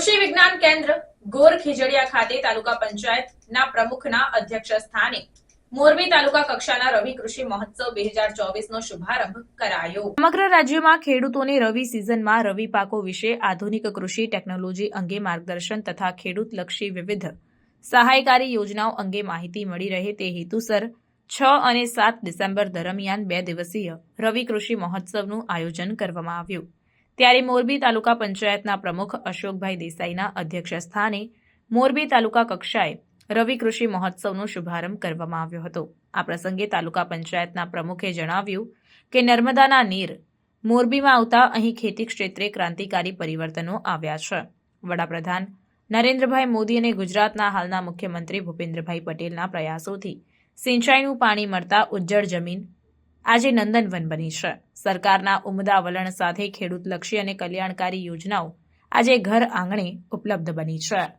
કૃષિ વિજ્ઞાન કેન્દ્ર ગોર ખીજડીયા ખાતે તાલુકા પંચાયતના પ્રમુખના અધ્યક્ષ સ્થાને મોરબી તાલુકા કક્ષાના રવિ કૃષિ મહોત્સવ બે હજાર ચોવીસનો શુભારંભ કરાયો. સમગ્ર રાજ્યમાં ખેડૂતોને રવિ સિઝનમાં રવિ પાકો વિશે આધુનિક કૃષિ ટેકનોલોજી અંગે માર્ગદર્શન તથા ખેડૂતલક્ષી વિવિધ સહાયકારી યોજનાઓ અંગે માહિતી મળી રહે તે હેતુસર છ અને સાત ડિસેમ્બર દરમિયાન બે દિવસીય રવિ કૃષિ મહોત્સવનું આયોજન કરવામાં આવ્યું. ત્યારે મોરબી તાલુકા પંચાયતના પ્રમુખ અશોકભાઈ દેસાઈના અધ્યક્ષ સ્થાને મોરબી તાલુકા કક્ષાએ રવિ કૃષિ મહોત્સવનો શુભારંભ કરવામાં આવ્યો હતો. આ પ્રસંગે તાલુકા પંચાયતના પ્રમુખે જણાવ્યું કે નર્મદાના નીર મોરબીમાં આવતા અહીં ખેતી ક્ષેત્રે ક્રાંતિકારી પરિવર્તનો આવ્યા છે. વડાપ્રધાન નરેન્દ્રભાઈ મોદી અને ગુજરાતના હાલના મુખ્યમંત્રી ભૂપેન્દ્રભાઈ પટેલના પ્રયાસોથી સિંચાઈનું પાણી મળતા ઉજ્જળ જમીન આજે નંદનવન બની છે. સરકારના ઉમદા વલણ સાથે ખેડૂતલક્ષી અને કલ્યાણકારી યોજનાઓ આજે ઘર આંગણે ઉપલબ્ધ બની છે.